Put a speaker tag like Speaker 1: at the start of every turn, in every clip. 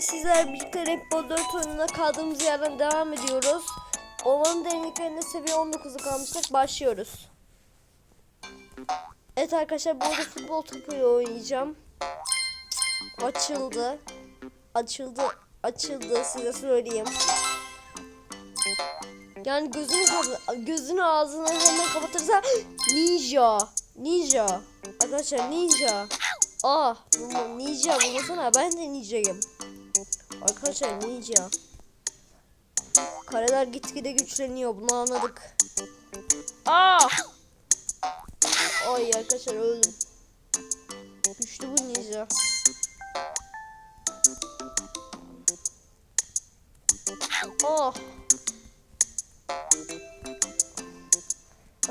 Speaker 1: Sizler birlikte Rainbow 4 oyununa kaldığımız yerden devam ediyoruz. Ormanın derinliklerinde seviye 19'u kalmıştık. Başlıyoruz. Evet arkadaşlar burada futbol topuyla oynayacağım. Açıldı. Açıldı. Açıldı size söyleyeyim. Yani gözünü gözünü ağzını hemen kapatırsa ninja. Ninja. Arkadaşlar ninja. Aa, bu ninja bulmasana ben de ninjayım. Arkadaşlar ninja. Kareler gitgide güçleniyor bunu anladık. Aa! Ay arkadaşlar öldüm. Güçlü bu ninja. Oh.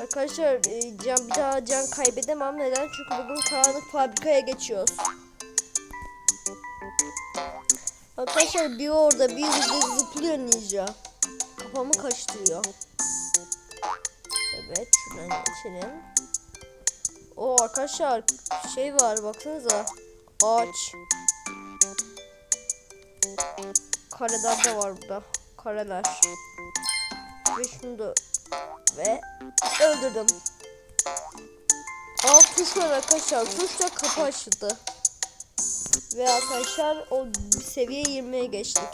Speaker 1: Arkadaşlar e, can bir daha can kaybedemem neden? Çünkü bugün karanlık fabrikaya geçiyoruz. Arkadaşlar bir orada bir de zıplıyor ninja. Kafamı kaçtırıyor. Evet şuradan geçelim. O arkadaşlar şey var baksanıza. Ağaç. Kareler de var burada. Kareler. Ve şunu da ve öldürdüm. Alt tuş var arkadaşlar. Tuşla kapı açıldı. Ve arkadaşlar o seviye 20'ye geçtik.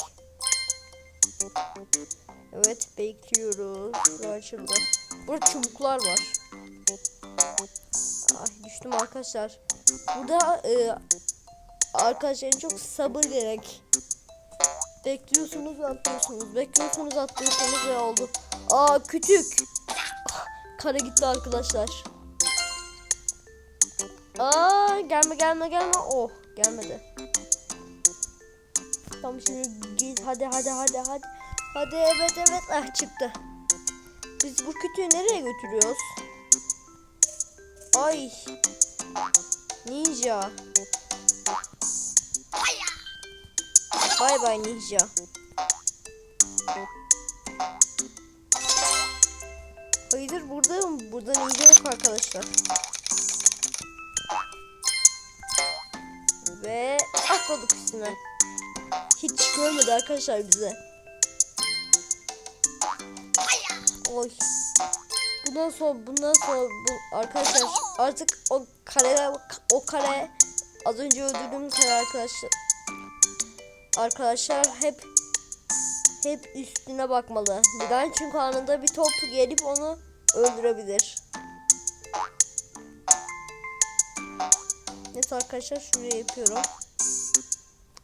Speaker 1: Evet bekliyoruz. Açıldı. Burada çubuklar var. Ay düştüm arkadaşlar. Burada e, arkadaşlar çok sabır gerek. Bekliyorsunuz atlıyorsunuz. Bekliyorsunuz atlıyorsunuz ve oldu. Aa kütük. Kare gitti arkadaşlar. Aa gelme gelme gelme. Oh gelmedi. Tamam şimdi git hadi hadi hadi hadi. Hadi evet evet ah çıktı. Biz bu kütüğü nereye götürüyoruz? Ay. Ninja. Bay bay ninja. Hayır burada burada ninja yok arkadaşlar. Ve atladık üstüne. Hiç görmedi arkadaşlar bize. Oy. Bundan sonra bundan sonra bu arkadaşlar artık o kare o kare az önce öldürdüğüm kare arkadaşlar arkadaşlar hep hep üstüne bakmalı. Neden? Çünkü anında bir top gelip onu öldürebilir. Neyse arkadaşlar şuraya yapıyorum.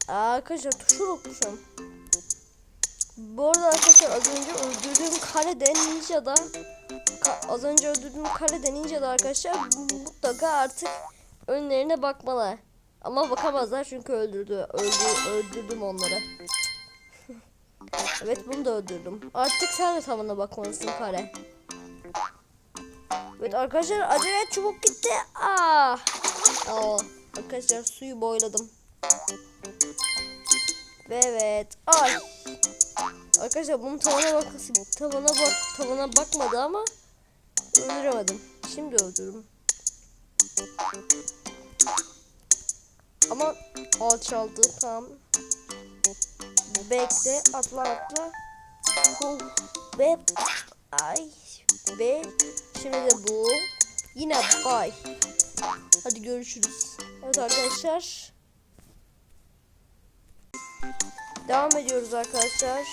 Speaker 1: Arkadaşlar tuşu unutmuşum. Bu arada arkadaşlar az önce öldürdüğüm karede ninja'da ka- az önce öldürdüğüm karede ninja'da arkadaşlar mutlaka artık önlerine bakmalı. Ama bakamazlar çünkü öldürdü. Öldü, öldürdüm onları. evet bunu da öldürdüm. Artık sen de tavana bakmalısın kare. Evet arkadaşlar acele çubuk gitti. Aa. Aa. Arkadaşlar suyu boyladım. Ve evet. Ay. Arkadaşlar bunun tavana bakması tavana bak tavana bakmadı ama öldüremedim. Şimdi öldürdüm. Ama alçaldı tam. Bekle atla atla. Ve ay ve şimdi de bu. Yine bay. Hadi görüşürüz. Evet arkadaşlar. Devam ediyoruz arkadaşlar.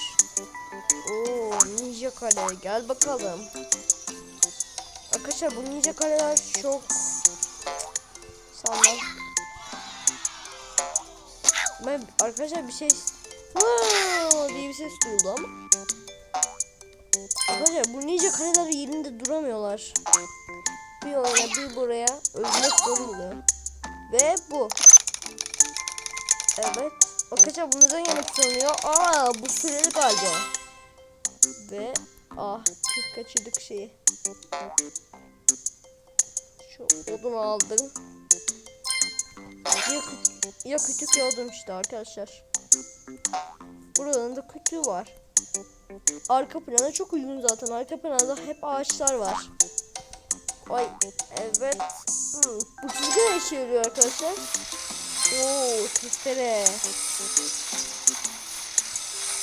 Speaker 1: Oo ninja kale gel bakalım. Arkadaşlar bu ninja kaleler çok sanmam. Ben arkadaşlar bir şey Wow diye bir ses duyuldu. Arkadaşlar bu ninja kaleler yerinde duramıyorlar. Bir oraya bir buraya ölmek zor oluyor. Ve bu. Evet. Arkadaşlar bu neden yanıp sönüyor? Aa bu süreli galiba. Ve ah kaçırdık şeyi. Şu odunu aldım. Ya, ya küçük ya odun işte arkadaşlar. Buranın da kütüğü var. Arka plana çok uygun zaten. Arka planda hep ağaçlar var. Ay evet. Hmm, bu çizgi ne işe yarıyor arkadaşlar? Oo testere.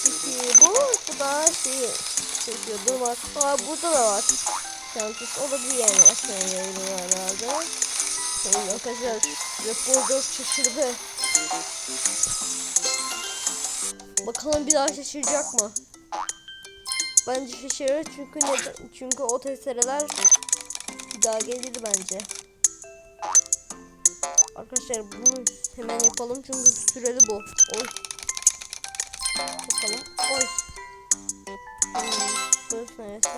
Speaker 1: Peki bu, bu da şey çekiyor. Dur bak. Aa burada da var. Çantası. O da bir yerine şey yayılıyor herhalde. Şimdi arkadaşlar reporter şaşırdı. Bakalım bir daha şaşıracak mı? Bence şaşırır çünkü neden? Çünkü o testereler daha gelir bence. Arkadaşlar bunu hemen yapalım çünkü süreli bu. Oy. Bakalım. Oy. Hmm, burası neresi?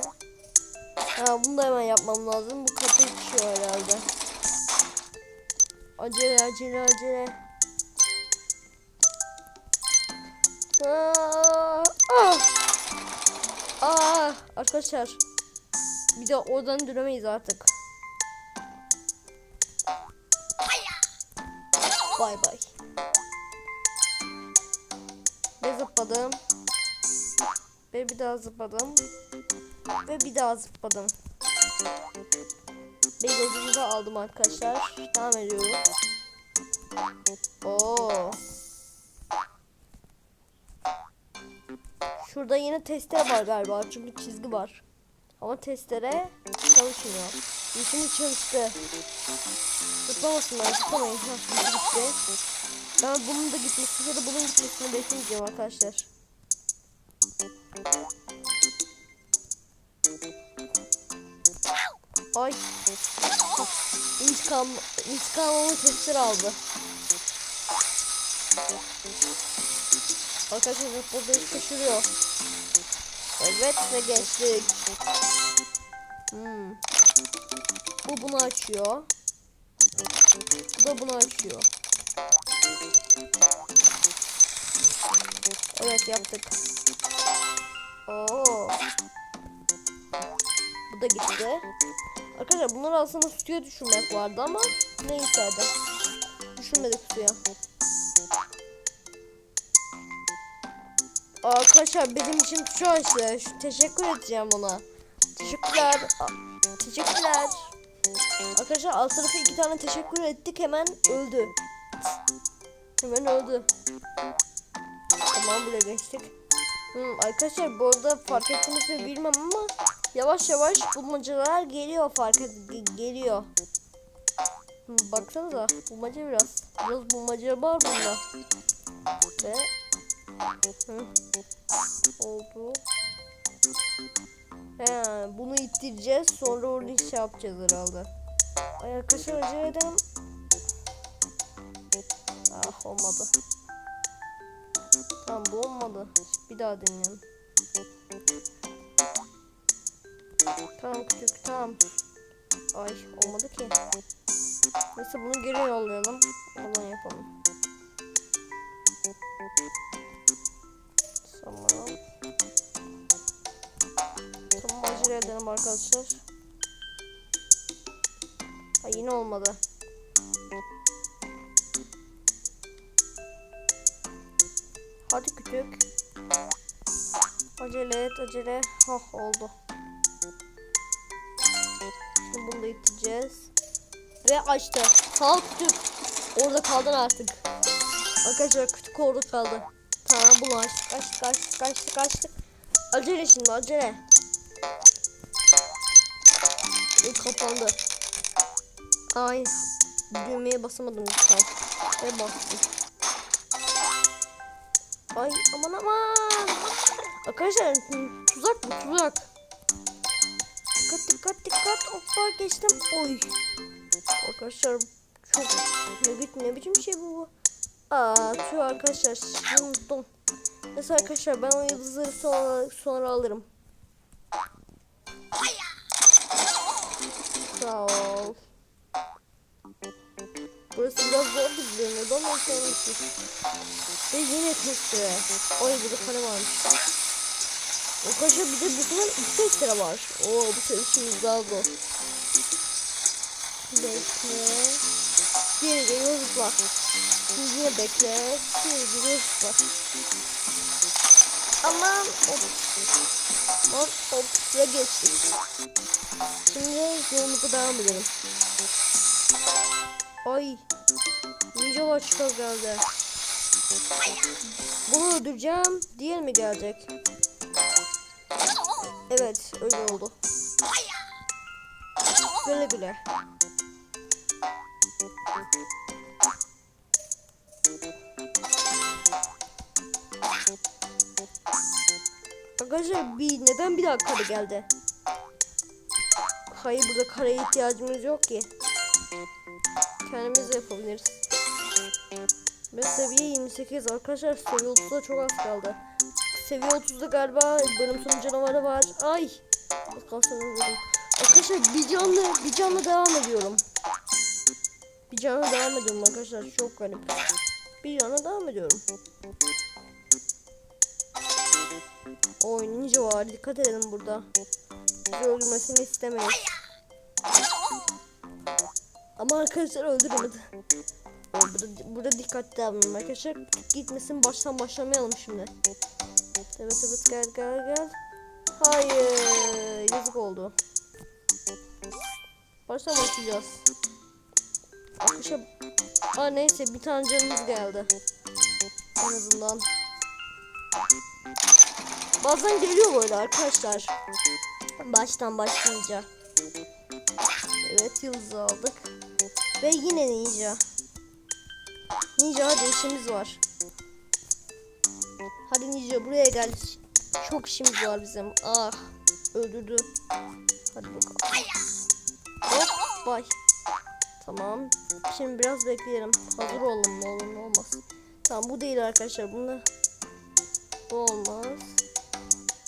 Speaker 1: Ha bunu da hemen yapmam lazım. Bu kapı içiyor herhalde. Acele acele acele. Aa, ah! Aa, arkadaşlar. Bir de oradan dönemeyiz artık. Bay bay. Ve zıpladım. Ve bir daha zıpladım. Ve bir daha zıpladım. Bir gözümü de aldım arkadaşlar. Devam ediyoruz. Oo. Şurada yine testere var galiba çünkü çizgi var. Ama testere çalışmıyor. Şimdi çalıştı. Zıplamasınlar zıplamayın. Ha, gitti. Ben bunun da gitmesini ya da bunun gitmesini bekleyeceğim arkadaşlar. Ay. İntikam, intikamımı testere aldı. Arkadaşlar burada şaşırıyor. Evet ve geçtik. Bunu açıyor. Bu da bunu açıyor. Evet yaptık. Oo. Bu da gitti. Arkadaşlar bunları aslında suya düşürmek vardı ama neyse hadi. Düşürmedik suya. Arkadaşlar benim için şu açtı. Şu, teşekkür edeceğim ona. Teşekkürler. Teşekkürler. Arkadaşlar alt tarafı iki tane teşekkür ettik hemen öldü. Hemen öldü. Tamam buraya geçtik. Hmm, arkadaşlar bu arada fark ettiniz mi bilmem ama yavaş yavaş bulmacalar geliyor fark et ge- geliyor. Hmm, baksanıza bulmaca biraz. Biraz bulmaca var bunda. Ve Hı. oldu. He, bunu ittireceğiz sonra orada iş yapacağız herhalde. Arkadaşlar acele edelim. Ah olmadı. Tamam bu olmadı. Bir daha deneyelim. Tamam küçük tamam. Ay olmadı ki. Neyse bunu geri yollayalım. Oradan yapalım. Tamam. Tamam acele edelim arkadaşlar. Ay yine olmadı. Hadi küçük. Acele et acele. Hah oldu. Şimdi bunu da iteceğiz. Ve açtı. Sağ küçük. Orada kaldın artık. Arkadaşlar küçük orada kaldı. Tamam bunu açtık açtık açtık açtık açtık. Acele şimdi acele. Ve kapandı. Ay düğmeye basamadım lütfen. Ve bastım. Ay aman aman. Arkadaşlar tuzak bu tuzak. Dikkat dikkat dikkat. Hoppa geçtim. Oy. Arkadaşlar çok ne, ne biçim şey bu. Aa tüh arkadaşlar şimdi unuttum. Neyse arkadaşlar ben o yıldızları sonra, sonra alırım. Sağ ol. Burası biraz zor bir görünüyordu ama sevmiştik. Ve yine testere. Oy burada kare varmış. Arkadaşlar bir de bu sefer iki testere var. Oo bu sefer işimiz daha zor. Bekle. Geri geliyor zıpla. Şimdi yine bekle. Geri geliyor zıpla. Aman hop. Aman hop. Ve geçtik. Şimdi yolumuza devam edelim. Ay. Ninjalar çıkar geldi. Bunu öldüreceğim. Diğer mi gelecek? Evet öyle oldu. Güle güle. Arkadaşlar bir neden bir daha kare geldi? Hayır burada kareye ihtiyacımız yok ki. Kendimiz de yapabiliriz. Ve seviye 28 arkadaşlar seviye 30'da çok az kaldı. Seviye 30'da galiba bölüm sonu canavarı var. Ay. Az kalsın öldürdüm. Arkadaşlar bir canlı bir canlı devam ediyorum. Bir canlı devam ediyorum arkadaşlar çok garip. Bir canlı devam ediyorum. Oy ninja var dikkat edelim burada. Bizi öldürmesini istemeyiz. Ama arkadaşlar öldürmedi. Burada, burada dikkatli olun arkadaşlar. Gitmesin baştan başlamayalım şimdi. Evet evet gel gel gel. Hayır yazık oldu. Baştan başlayacağız. Arkadaşlar Aa neyse bir tane canımız geldi. En azından. Bazen geliyor böyle arkadaşlar. Baştan başlayınca. Evet yıldız aldık. Ve yine ninja. Ninja hadi işimiz var. Hadi ninja buraya gel. Çok işimiz var bizim. Ah öldürdü. Hadi bakalım. Hop bay. Tamam. Şimdi biraz bekleyelim. Hazır olalım ne olur ne olmaz. Tamam bu değil arkadaşlar. Bunu bu olmaz.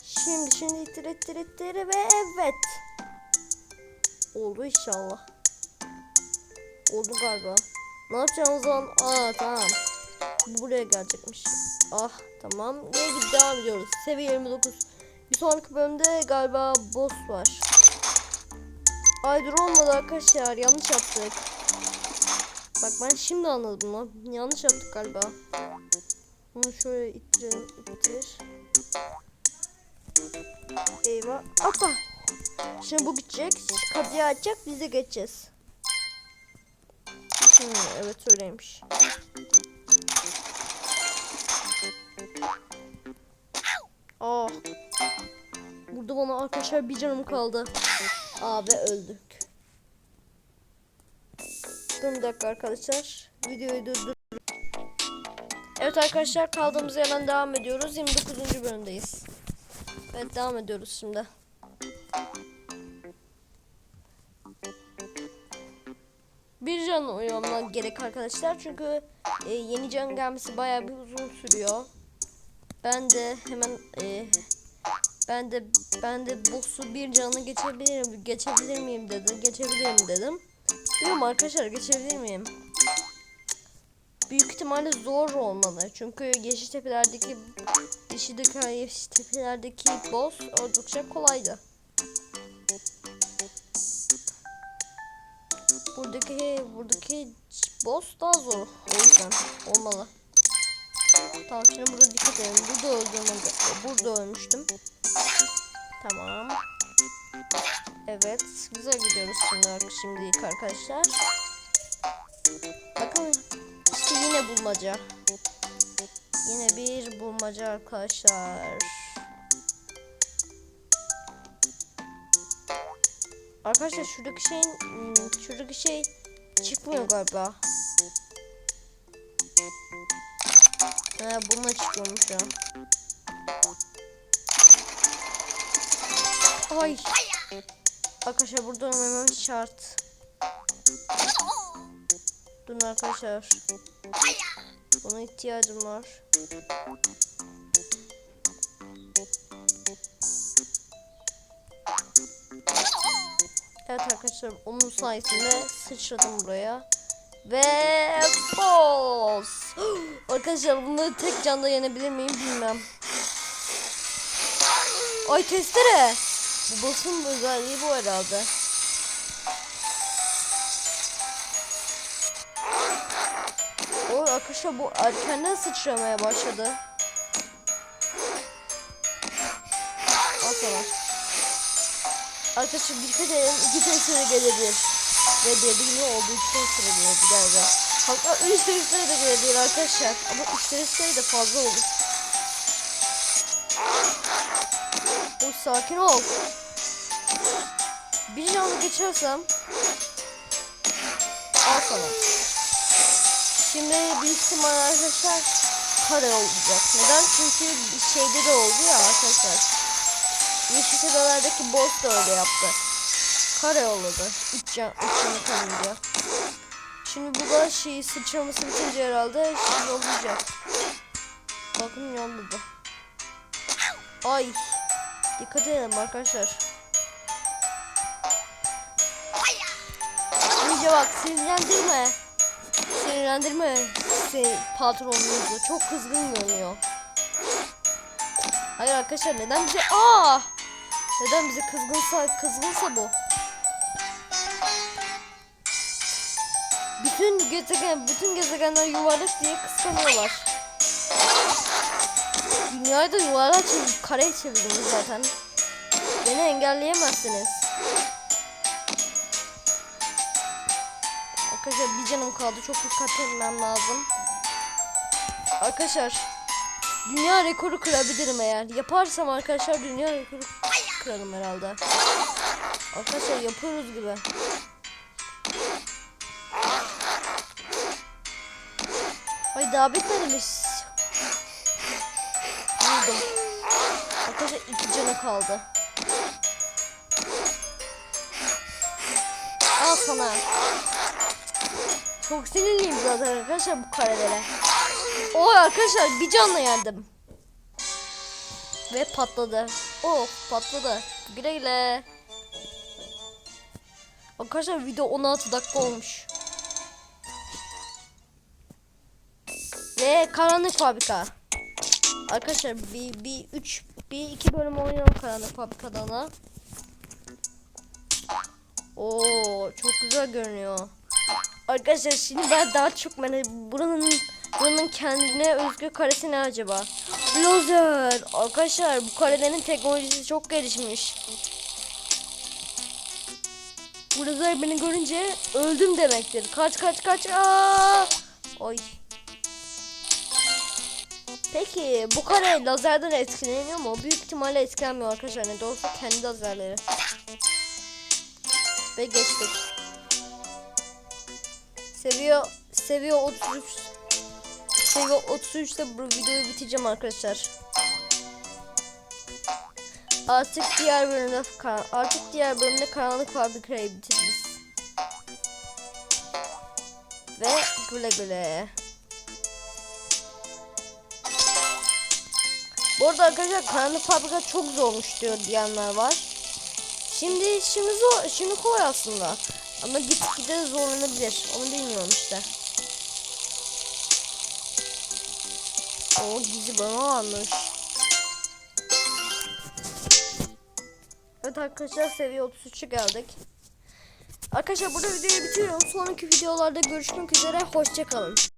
Speaker 1: Şimdi şimdi ittir ittir ittir ve evet. Oldu inşallah. Oldu galiba. Ne yapacağım o zaman? Aa tamam. Bu buraya gelecekmiş. Ah tamam. Yine gidip devam ediyoruz. Seviye 29. Bir sonraki bölümde galiba boss var. Ay dur olmadı arkadaşlar. Yanlış yaptık. Bak ben şimdi anladım lan. Yanlış yaptık galiba. Bunu şöyle ittirelim. ittir. Eyvah. Atla. Şimdi bu gidecek. Kapıyı açacak. Biz de geçeceğiz. Hmm, evet öyleymiş. Ah. Burada bana arkadaşlar bir canım kaldı. Aa ve öldük. Bir dakika arkadaşlar. Videoyu durdur. Evet arkadaşlar kaldığımız yerden devam ediyoruz. 29. bölümdeyiz. Evet devam ediyoruz şimdi. Bir can uyumak gerek arkadaşlar. Çünkü e, yeni can gelmesi bayağı bir uzun sürüyor. Ben de hemen e, ben de ben de boss'u bir canı geçebilirim geçebilir miyim dedi. Geçebilirim dedim. Bilmiyorum arkadaşlar geçebilir miyim? Büyük ihtimalle zor olmalı. Çünkü Yeşiltepe'lerdeki Yeşiltepe, Yeşiltepe'lerdeki boss oldukça kolaydı. Buradaki buradaki boss daha zor. O yüzden olmalı. Tamam şimdi burada dikkat edelim. Burada öldüm. Burada ölmüştüm. Tamam. Evet. Güzel gidiyoruz şimdi şimdilik arkadaşlar. Bakın işte yine bulmaca. Yine bir bulmaca arkadaşlar. Arkadaşlar şuradaki şeyin hmm, şuradaki şey çıkmıyor galiba. He bununla çıkıyormuş ya. Ay. Arkadaşlar burada ölmemem şart. Durun arkadaşlar. Buna ihtiyacım var. Evet arkadaşlar onun sayesinde sıçradım buraya. Ve boss. Arkadaşlar bunu tek canda yenebilir miyim bilmem. Ay testere. Bu boss'un özelliği bu herhalde. O arkadaşlar bu erkenden sıçramaya başladı. Al sana. Arkadaşlar dikkat edin iki testere gelebilir. Ve dediğim oldu iki testere gelebilir galiba. Hatta 3 sayı da bile değil arkadaşlar. Ama 3 sayı da fazla olur. Uy sakin ol. Bir canlı geçersem al sana. Şimdi bir ihtimal arkadaşlar kare olacak. Neden? Çünkü şeyde de oldu ya arkadaşlar. Yeşil sedalerdeki boss da öyle yaptı. Kare oldu. 3 can, üç canı kalınca. Şimdi bu da şey sıçraması bitince herhalde şey olacak. Bakın yolladı. Ay. Dikkat edelim arkadaşlar. İyice bak sinirlendirme. Sinirlendirme seni patronunuzu. Çok kızgın görünüyor. Hayır arkadaşlar neden bize aa neden bize kızgınsa kızgınsa bu. Bütün gezegen bütün gezegenler yuvarlak diye kıskanıyorlar. Dünyayı da yuvarlak çevirip kare çevirdiniz zaten. Beni engelleyemezsiniz. Arkadaşlar bir canım kaldı. Çok dikkat etmem lazım. Arkadaşlar dünya rekoru kırabilirim eğer. Yaparsam arkadaşlar dünya rekoru kırarım herhalde. Arkadaşlar yapıyoruz gibi. Ay daha bitmemiş. Vurdum. Arkadaşlar iki canı kaldı. Al sana. Çok sinirliyim zaten arkadaşlar bu karelere. O arkadaşlar bir canla yendim. Ve patladı. Oh patladı. Güle güle. Arkadaşlar video 16 dakika olmuş. Ve karanlık fabrika. Arkadaşlar bir, bir üç bir iki bölüm oynayalım karanlık fabrikadan ha. Oo çok güzel görünüyor. Arkadaşlar şimdi ben daha çok merak buranın buranın kendine özgü karesi ne acaba? Lazer. Arkadaşlar bu karelerin teknolojisi çok gelişmiş. Bu lazer beni görünce öldüm demektir. Kaç kaç kaç. Aa! Oy. Peki bu kare lazerden etkileniyor mu? Büyük ihtimalle etkilenmiyor arkadaşlar. Ne olsa kendi lazerleri. Ve geçtik. Seviyor seviyor 33 seviyor 33'te bu videoyu bitireceğim arkadaşlar. Artık diğer bölümde artık diğer bölümde karanlık fabrikayı bitiririz. Ve güle güle. Bu arada arkadaşlar karanlık fabrika çok zormuş diyor diyenler var. Şimdi şimdi zor şimdi kolay aslında. Ama gitgide zorlanabilir. Onu bilmiyorum işte. O dizi bana almış. Evet arkadaşlar seviye 33'e geldik. Arkadaşlar burada videoyu bitiriyorum. Sonraki videolarda görüşmek üzere. Hoşçakalın.